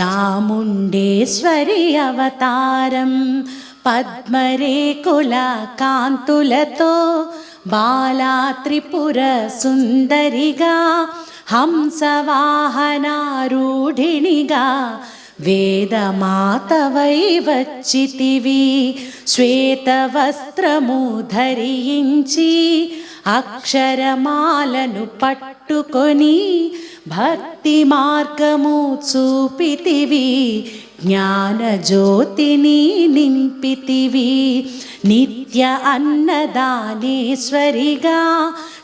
చాముండేశ్వరి అవతారం. పద్మరేకుల కాంతులతో బాలా త్రిపుర సుందరిగా హంసవాహనారూఢిణిగా వేదమాతవై వచ్చితివి. శ్వేతవస్త్రము ధరించి అక్షరమాలను పట్టుకొని భక్తి మార్గము చూపితివి జ్ఞానజ్యోతిని నింపితివి. నిత్య అన్నదానేశ్వరిగా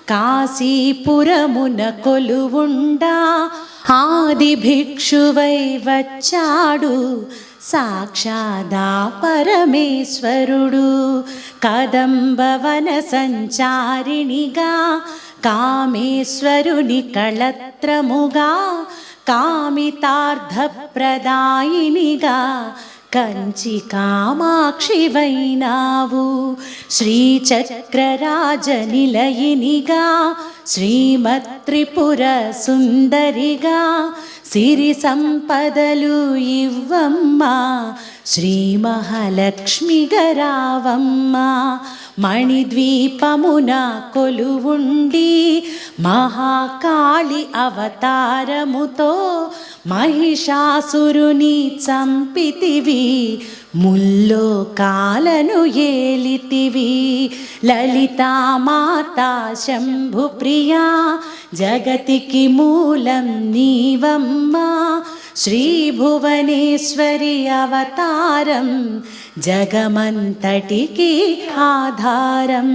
కాశీపురమున కొలువుండా ఆది భిక్షువై వచ్చాడు. సాక్షాదా పరమేశ్వరుడు కదంబవన సంచారిణిగా కామేశ్వరుని కళత్రముగా కామితార్థప్రదాయినిగా కంచి కామాక్షివైనావు శ్రీచక్రరాజ నిలయినిగా శ్రీమత్రిపుర సుందరిగా సిరి సంపదలు ఇవ్వమ్మా. శ్రీ మహాలక్ష్మి గరావమ్మ. మణిద్వీపమున కొలువుండి మహాకాళి అవతారముతో మహిషాసురుని చంపితివి. ముల్లో కాలను ఏలితివి లలితామాత శంభుప్రియా జగతికి మూలం నీవమ్మా. శ్రీ భువనేశ్వరి అవతారం జగమంతటికి ఆధారం.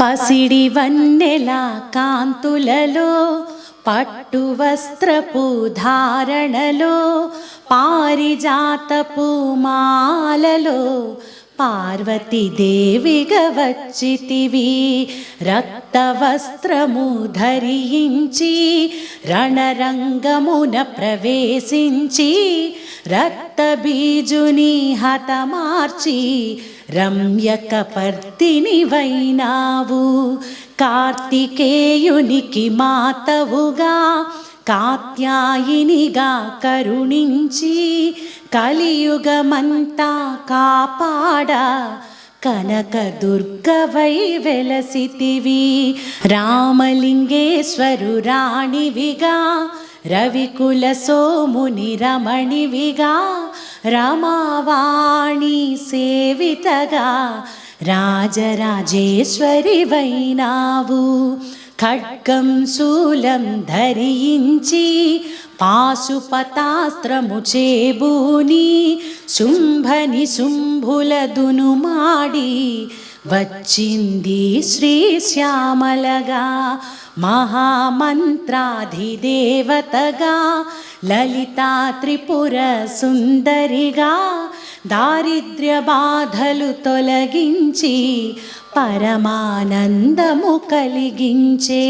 పసిడి వన్నెల కాంతులలో పట్టు వస్త్రపు ధారణలో పారిజాతపు మాలలో పార్వతీదేవిగా వచ్చితివి. రక్త వస్త్రము ధరించి రణరంగమున ప్రవేశించి రక్త బీజుని హతమార్చి రమ్యక పర్తిని వైనావు కార్తికేయునికి మాతవుగా కాత్యాయినిగా కరుణించి కలియుగమంతా కాపాడ కనక దుర్గవై వెలసితివి. రామలింగేశ్వరు రాణివిగా రవికుల సోముని రమణివిగా రమావాణి సేవితగా రాజరాజేశ్వరి వైనావు ఖడ్గం శూలం ధరించి పాశుపతాస్త్రము చేబూని శుంభని శుంభుల దునుమాడి వచ్చింది శ్రీ శ్యామలగా మహామంత్రాధిదేవతగా లలితా త్రిపుర సుందరిగా దారిద్ర్య బాధలు తొలగించి పరమానందము కలిగించే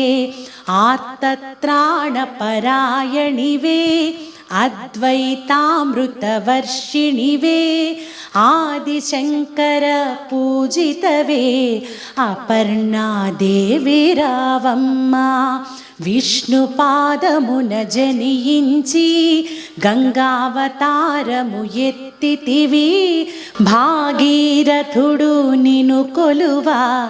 ఆర్తత్రాణపరాయణివే అద్వైతామృతవర్షిణివే ఆదిశంకర పూజితవే అపర్ణాదేవి విష్ణుపాదమున విష్ణు పాదమున జనియించి గంగావతారము ఎత్తితివి. భాగీరథుడు నిను కొలువా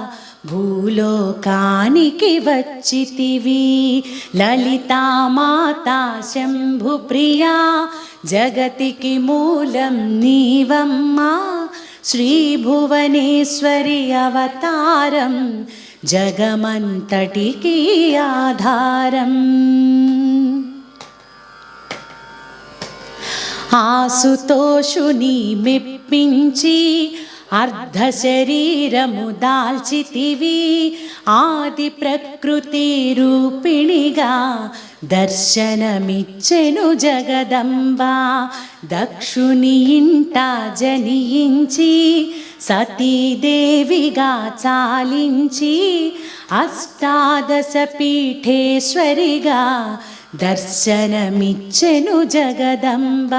భూలోకానికి వచ్చితివి. లలితా శంభుప్రియా జగతికి మూలం నీవమ్మా. శ్రీభువనేశ్వరి అవతారం జగమంతటికి ఆధారం. ఆసుతోషుని మెప్పించి అర్ధ శరీరము దాల్చితివి ఆది ప్రకృతి రూపిణిగా దర్శనమిచ్చెను జగదంబ. దక్షుని ఇంట జనించి సతీదేవిగా చాలించి అష్టాదశ పీఠేశ్వరిగా దర్శనమిచ్చెను జగదంబ.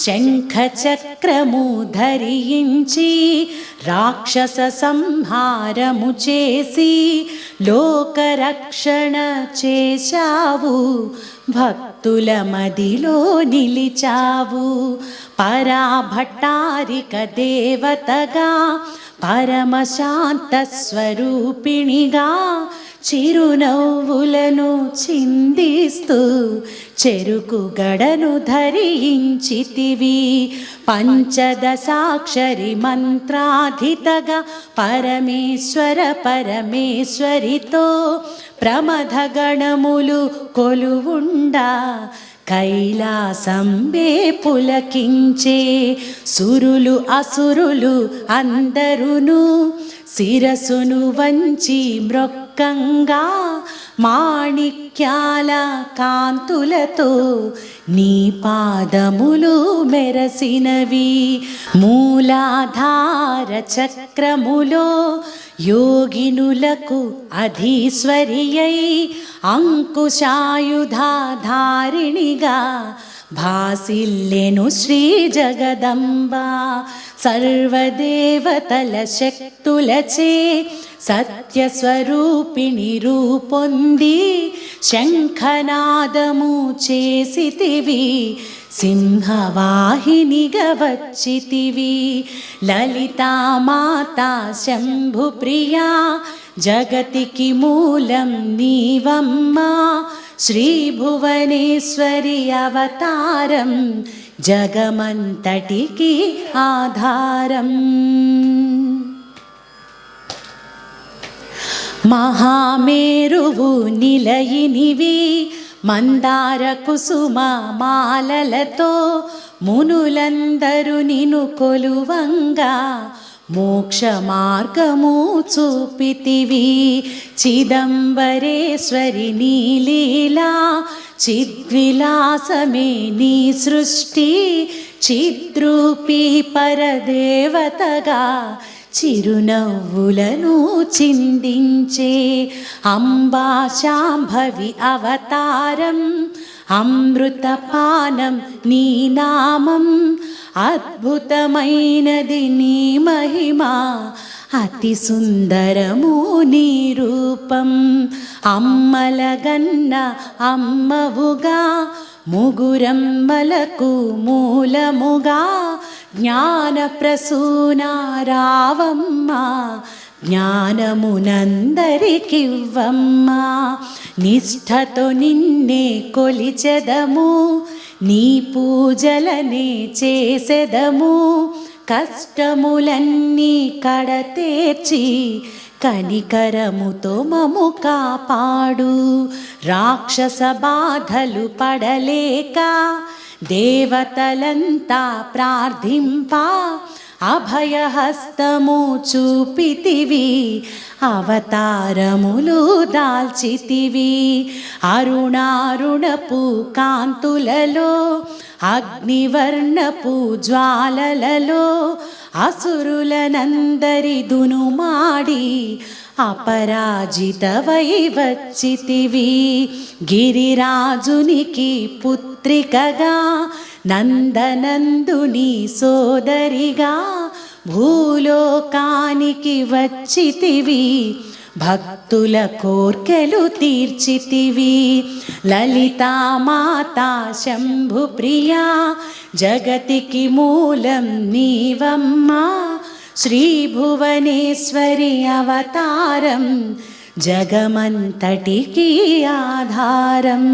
శంఖ చక్రము ధరించి రాక్షస సంహారము చేసి లోకరక్షణ చేశావు. భక్తుల మదిలో నిలిచావు. పరాభట్టారిక దేవతగా పరమశాంత స్వరూపిణిగా చిరునవ్వులను చిందిస్తూ చెరుకు గడను ధరించితివి. పంచదశాక్షరి మంత్రాధితగా పరమేశ్వర పరమేశ్వరితో ప్రమథగణములు కొలువుండా. కైలాసంబే పులకించే సురులు అసురులు అందరును శిరసును వంచి మ్రొక్కంగా మాణిక్యాల కాంతులతో నీ పాదములు మెరసినవి. మూలాధార చక్రములో యోగినులకు అధీశ్వరియై అంకుశాయుధాధారిణిగా భాసిల్లెను శ్రీ జగదంబ సర్వదేవతల శక్తులచే సత్యస్వరూపిణి రూపొంది శంఖనాదము చేసితివి సింహవాహినిగా వచ్చితివి లలితామాతా శంభుప్రియా జగతికి మూలం నీవమ్మా శ్రీభువనేశ్వరి అవతారం జగమంతటికి ఆధారం మహామేరువు నిలయినివి మందార కుసుమ మాలలతో మునులందరూ నిను కొలువంగా మోక్ష మార్గము చూపితివి. చిదంబరేశ్వరి నీలీలా చిద్విలాసమే నీ సృష్టి. చిద్రూపి పరదేవతగా చిరునవ్వులను చిందించే అంబా శాంభవి అవతారం అమృతపానం నీ నామం అద్భుతమైనది నీ మహిమ అతి సుందరము నీ రూపం అమ్మలగన్న అమ్మవుగా ముగురమ్మలకు మూలముగా జ్ఞానప్రసూనారావమ్మా జ్ఞానమునందరికివ్వమ్మా. నిష్ఠతో నిన్నే కొలిచెదము నీ పూజలనే చేసెదము. కష్టములన్నీ కడతేర్చి కనికరముతో మము కాపాడు. రాక్షస బాధలు పడలేక దేవతలంతా ప్రార్థింపా అభయహస్తము చూపితివి అవతారములు దాల్చితివి. అరుణారుణపు కాంతులలో అగ్నివర్ణపు జ్వాలలలో అసురులనందరి దునుమాడి అపరాజితవై వచ్చితివి. గిరిరాజునికి పుత్ర పుత్రికగా నందనందుని సోదరిగా భూలోకానికి వచ్చితివి భక్తుల కోర్కెలు తీర్చితివి. లలితామాతా శంభుప్రియా జగతికి మూలం నీవమ్మా. శ్రీ భువనేశ్వరి అవతారం జగమంతటికి ఆధారం.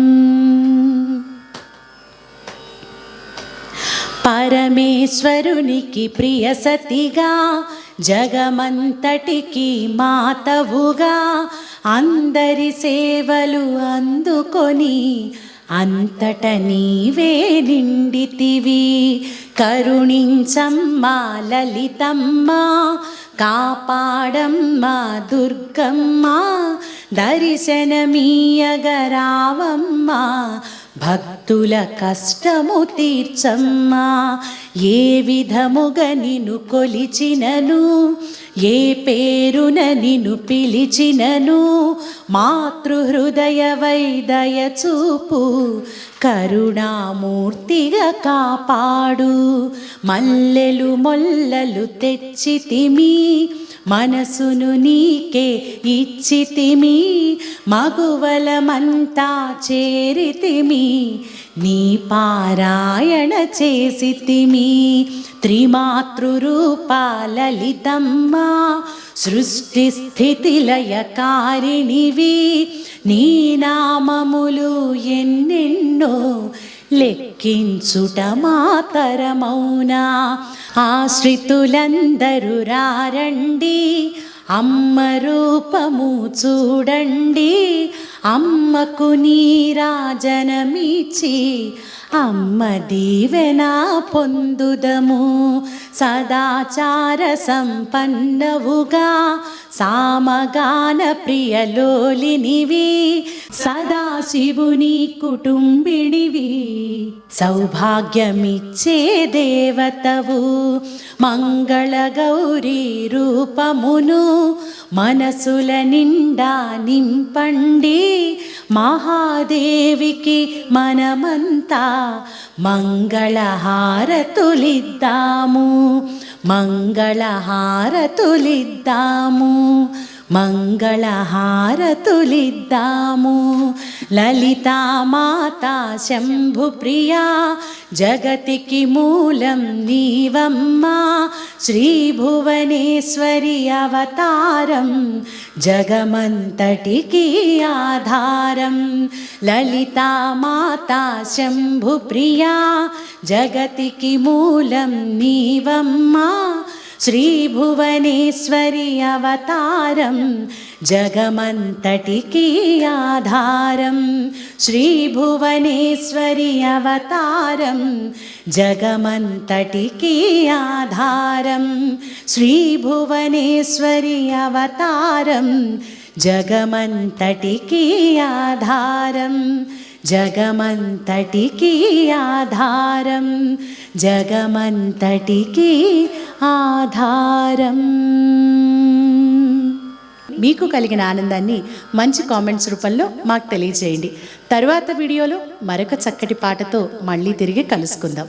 పరమేశ్వరునికి ప్రియ సతిగా జగమంతటికి మాతవుగా అందరి సేవలు అందుకొని అంతట నీవే నిండితివి. కరుణించమ్మా లలితమ్మ కాపాడమ్మా దుర్గమ్మ దర్శనమీయగరావమ్మా భక్తుల కష్టము తీర్చమ్మా. ఏ విధముగా నిన్ను కొలిచినను ఏ పేరున నిన్ను పిలిచినను మాతృహృదయ వైదయ చూపు కరుణామూర్తిగా కాపాడు. మల్లెలు మొల్లలు తెచ్చితిమి మనసును నీకే ఇచ్చితిమి మగువలమంతా చేరితిమి నీ పారాయణ చేసితిమి. త్రిమాతృరూప త్రిమాతృరూపాలలితమ్మ సృష్టి స్థితిలయకారిణివి నీ నామములు ఎన్నెన్నో లెక్కించుట మాతరమౌనా? ఆశ్రితులందరూ రారండి. అమ్మ రూపము చూడండి. అమ్మకు నీరాజనమిచ్చి అమ్మ దీవెన పొందుదము. సదాచార సంపన్నవుగా సామగాన ప్రియలోలినివి సదాశివుని కుటుంబిణివి. సౌభాగ్యమిచ్చే దేవతవు మంగళ గౌరీ రూపమును మనసుల నిండా నింపండి. మహాదేవికి మనమంతా మంగళహారతులిద్దాము. మంగళహారతులిద్దాము. మంగళహారతులిద్దాము. లలితా మాతా శంభు ప్రియా జగతికి మూలం నీవమ్మా. శ్రీభువనేశ్వరి అవతారం జగమంతటికి ఆధారం. లలితా మాతా శంభు ప్రియా జగతికి మూలం నీవమ్మా. శ్రీభువనేశ్వరి అవతారం జగమంతటికి ఆధారం. శ్రీభువనేశ్వరి అవతారం జగమంతటికి ఆధారం. శ్రీభువనేశ్వరి అవతారం జగమంతటికి ఆధారం. జగమంతటికి ఆధారం జగమంతటికి ఆధారం. మీకు కలిగిన ఆనందాన్ని మంచి కామెంట్స్ రూపంలో మాకు తెలియజేయండి. తర్వాత వీడియోలో మరొక చక్కటి పాటతో మళ్ళీ తిరిగి కలుసుకుందాం.